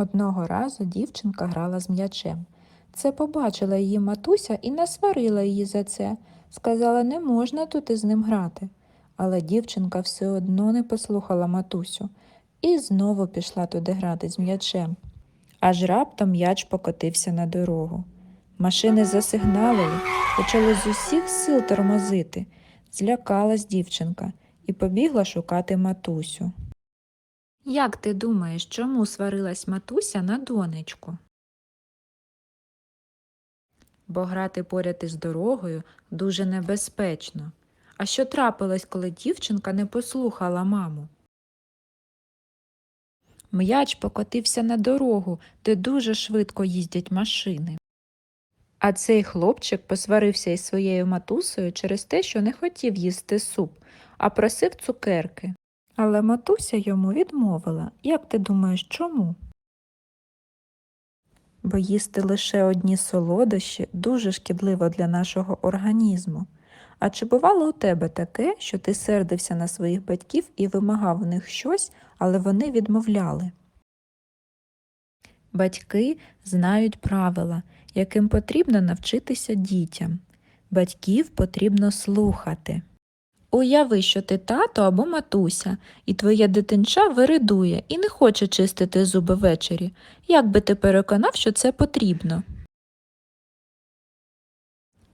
Одного разу дівчинка грала з м'ячем. Це побачила її матуся і насварила її за це. Сказала, не можна тут із ним грати. Але дівчинка все одно не послухала матусю і знову пішла туди грати з м'ячем. Аж раптом м'яч покотився на дорогу. Машини засигналили, почали з усіх сил тормозити. Злякалась дівчинка і побігла шукати матусю. Як ти думаєш, чому сварилась матуся на донечку? Бо грати поряд із дорогою дуже небезпечно. А що трапилось, коли дівчинка не послухала маму? М'яч покотився на дорогу, де дуже швидко їздять машини. А цей хлопчик посварився із своєю матусею через те, що не хотів їсти суп, а просив цукерки. Але матуся йому відмовила. Як ти думаєш, чому? Бо їсти лише одні солодощі дуже шкідливо для нашого організму. А чи бувало у тебе таке, що ти сердився на своїх батьків і вимагав у них щось, але вони відмовляли? Батьки знають правила, яким потрібно навчитися дітям. Батьків потрібно слухати. Уяви, що ти тато або матуся, і твоє дитинча виридує і не хоче чистити зуби ввечері. Як би ти переконав, що це потрібно?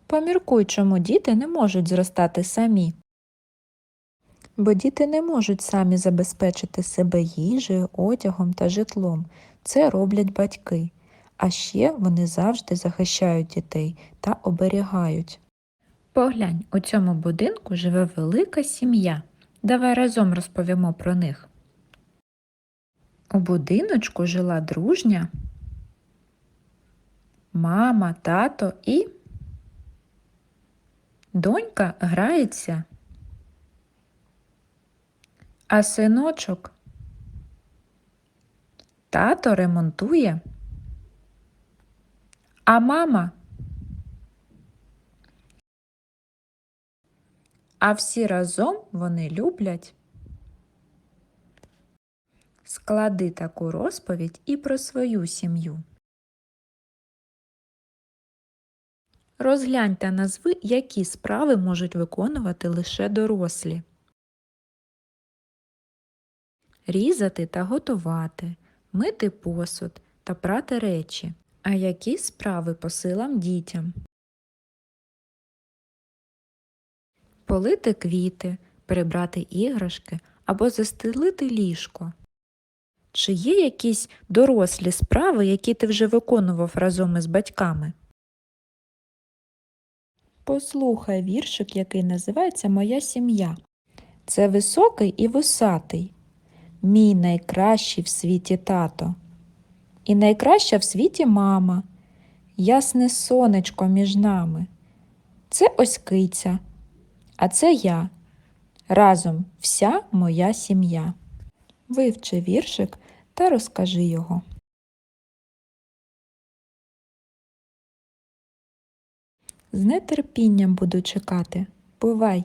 Поміркуй, чому діти не можуть зростати самі. Бо діти не можуть самі забезпечити себе їжею, одягом та житлом. Це роблять батьки. А ще вони завжди захищають дітей та оберігають. Поглянь, у цьому будинку живе велика сім'я. Давай разом розповімо про них. У будиночку жила дружня мама, тато і донька грається. А синочок тато ремонтує, а мама а всі разом вони люблять. Склади таку розповідь і про свою сім'ю. Розглянь та назви, які справи можуть виконувати лише дорослі. Різати та готувати, мити посуд та прати речі. А які справи по силам дітям? Полити квіти, прибрати іграшки або застелити ліжко. Чи є якісь дорослі справи, які ти вже виконував разом із батьками? Послухай віршик, який називається Моя сім'я. Це високий і висатий, мій найкращий в світі тато. І найкраща в світі мама, ясне сонечко між нами. Це ось киця, а це я. Разом вся моя сім'я. Вивчи віршик та розкажи його. З нетерпінням буду чекати. Бувай!